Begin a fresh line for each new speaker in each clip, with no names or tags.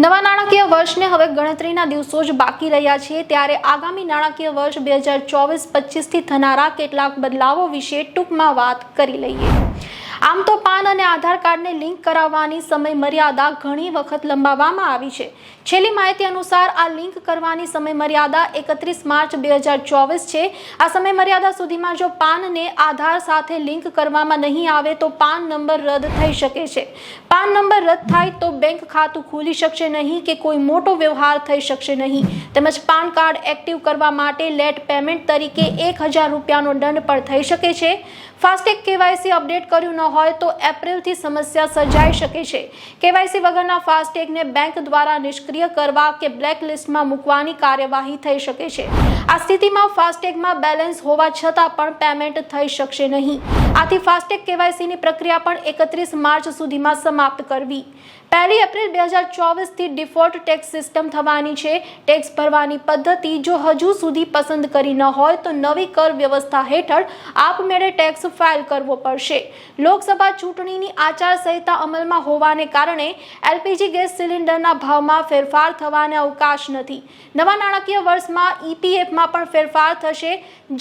નવા નાણાકીય વર્ષને હવે ગણતરીના દિવસો જ બાકી રહ્યા છે. ત્યારે આગામી નાણાકીય વર્ષ બે હજાર ચોવીસ પચીસથી થનારા કેટલાક બદલાવો વિશે ટૂંકમાં વાત કરી લઈએ. આમ તો પાન અને આધાર કાર્ડને લિંક કરાવવાની સમય મર્યાદા ઘણી વખત લંબાવવામાં આવી છે. છેલ્લી માહિતી અનુસાર આ લિંક કરવાની સમય મર્યાદા એકત્રીસ માર્ચ બે હજાર ચોવીસ છે. આ સમય મર્યાદા સુધીમાં જો પાનને આધાર સાથે લિંક કરવામાં નહીં આવે તો પાન નંબર રદ થઈ શકે છે. પાન નંબર રદ થાય તો બેંક ખાતું ખુલી શકશે નહીં કે કોઈ મોટો વ્યવહાર થઈ શકશે નહીં. તેમજ પાન કાર્ડ એક્ટિવ કરવા માટે લેટ પેમેન્ટ તરીકે એક હજાર રૂપિયાનો દંડ પણ થઈ શકે છે. ફાસ્ટેગ કેવાયસી અપડેટ કર્યું ન હોય તો એપ્રિલથી સમસ્યા સર્જાઈ શકે છે. કેવાયસી વગરના ફાસ્ટેગને બેંક દ્વારા નિષ્ક્રિય કરવા કે બ્લેક લિસ્ટમાં મૂકવાની કાર્યવાહી થઈ શકે છે. આ સ્થિતિમાં ફાસ્ટેગમાં બેલેન્સ હોવા છતાં પણ પેમેન્ટ થઈ શકશે નહીં. આથી ફાસ્ટેગ કેવાયસીની પ્રક્રિયા પણ એકત્રીસ માર્ચ સુધીમાં સમાપ્ત કરવી. પહેલી એપ્રિલ બે હજાર ચોવીસથી ડિફોલ્ટ ટેક્સ સિસ્ટમ થવાની છે. ટેક્સ ભરવાની પદ્ધતિ જો હજુ સુધી પસંદ કરી ન હોય તો નવી કર વ્યવસ્થા હેઠળ આપમેળે ટેક્સ ફાઇલ કરવો પડશે. લોકસભા ચૂંટણીની આચારસંહિતા અમલમાં હોવાને કારણે એલપીજી ગેસ સિલિન્ડરના ભાવમાં ફેરફાર થવાને અવકાશ નથી. નવા નાણાકીય વર્ષમાં ઈપીએફમાં પણ ફેરફાર થશે,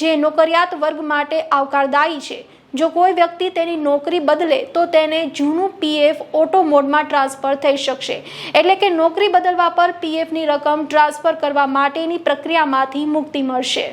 જે નોકરિયાત વર્ગ માટે આવકારદાયી છે. જો કોઈ વ્યક્તિ તેની નોકરી બદલે, તો તેને જૂનું પીએફ ઓટો મોડમાં ટ્રાન્સફર થઈ શકશે. એટલે કે નોકરી બદલવા પર પીએફની રકમ ટ્રાન્સફર કરવા માટેની પ્રક્રિયામાંથી મુક્તિ મળશે.